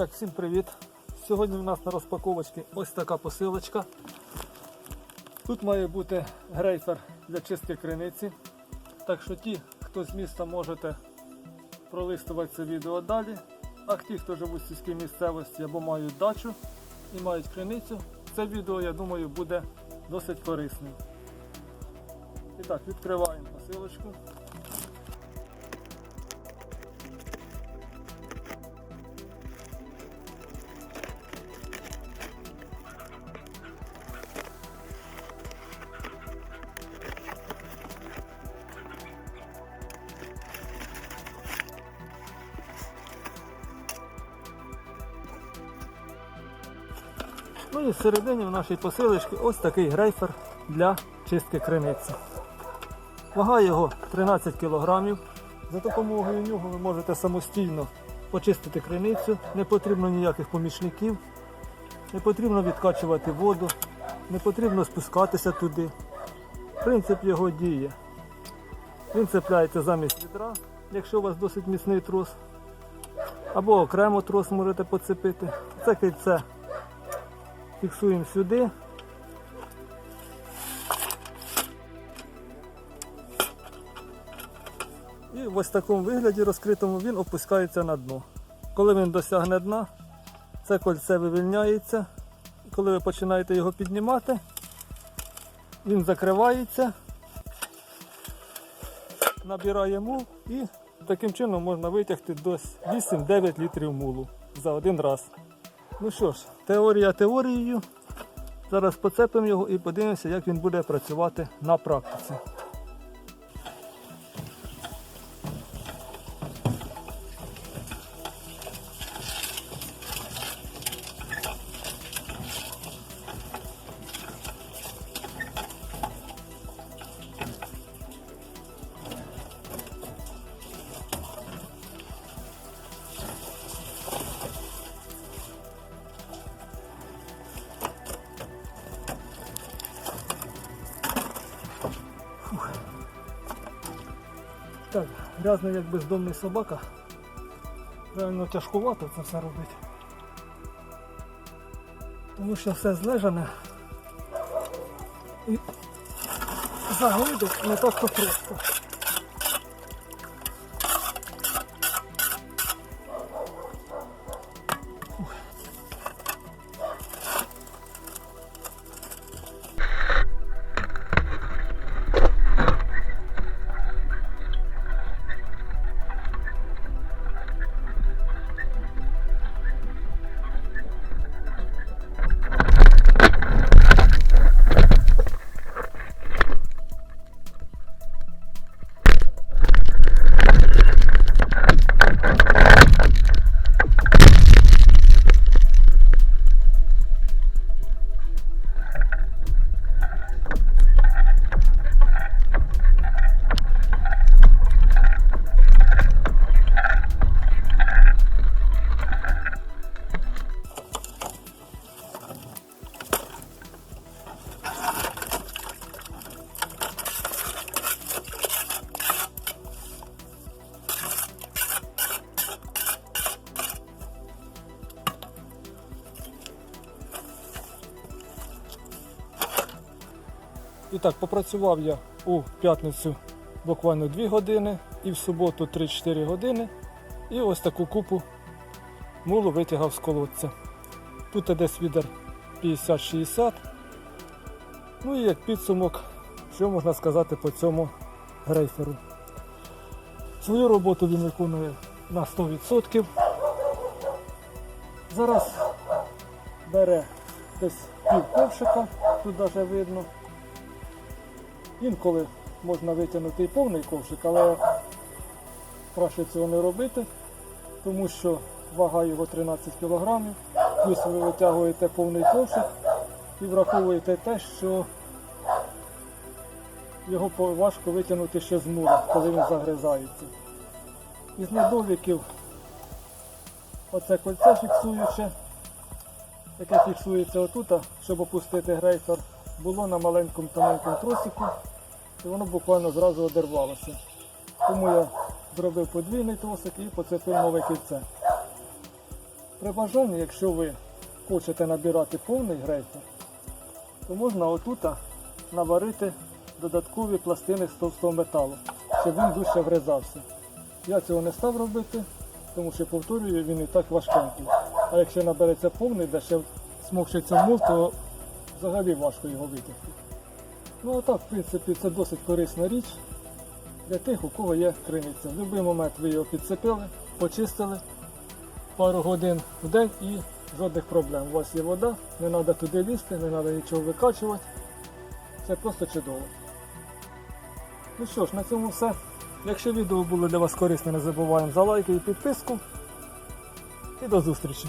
так, всім привіт! Сьогодні у нас на розпаковочці ось така посилочка. Тут має бути грейфер для чистки криниці. Так що ті, хто з міста можете пролистувати це відео далі. А ті, хто живуть в сільській місцевості або мають дачу і мають криницю, це відео, я думаю, буде досить корисним. І так, відкриваємо посилочку. Ну і всередині в нашій посилочці ось такий грейфер для чистки криниці. Вага його 13 кг. За допомогою нього ви можете самостійно почистити криницю, не потрібно ніяких помічників, не потрібно відкачувати воду, не потрібно спускатися туди. Принцип його діє. Він цепляється замість відра, якщо у вас досить міцний трос. Або окремо трос можете поцепити. Це кільце фіксуємо сюди. І в ось такому вигляді розкритому він опускається на дно. Коли він досягне дна, це кольце вивільняється. Коли ви починаєте його піднімати, він закривається, набирає мул і таким чином можна витягти до 8-9 літрів мулу за один раз. Ну що ж, теорія теорією. Зараз поцепимо його і подивимося, як він буде працювати на практиці. Грязний як бездомний собака. Реально тяжкувато це все робити. Тому що все злежане і заглибить не так то просто. І так, попрацював я у п'ятницю буквально 2 години і в суботу 3-4 години. І ось таку купу мулу витягав з колодця. Тут десь відер 50-60. Ну і як підсумок, що можна сказати по цьому грейферу. Свою роботу він виконує на 100%. Зараз бере десь пів ковшика, тут навіть видно. Інколи можна витягнути і повний ковшик, але краще цього не робити, тому що вага його 13 кг, плюс ви витягуєте повний ковшик і враховуєте те, що його важко витягнути ще з мура, коли він загризається. Із недоліків оце кольце фіксуюче, яке фіксується отут, щоб опустити грейфер, було на маленькому тоненькому тросику і воно буквально зразу одервалося. Тому я зробив подвійний тросик і поцепив нове кільце. При бажанні, якщо ви хочете набирати повний грейфер, то можна отута наварити додаткові пластини з товстого металу, щоб він дужче врізався. Я цього не став робити, тому що повторюю, він і так важкенький. А якщо набереться повний, де ще смокчиться мул, то взагалі важко його витягти. Ну а так, в принципі, це досить корисна річ для тих, у кого є криниця. В будь-який момент ви його підцепили, почистили пару годин в день і жодних проблем. У вас є вода, не треба туди лізти, не треба нічого викачувати. Це просто чудово. Ну що ж, на цьому все. Якщо відео було для вас корисне, не забуваємо за лайки і підписку. І до зустрічі!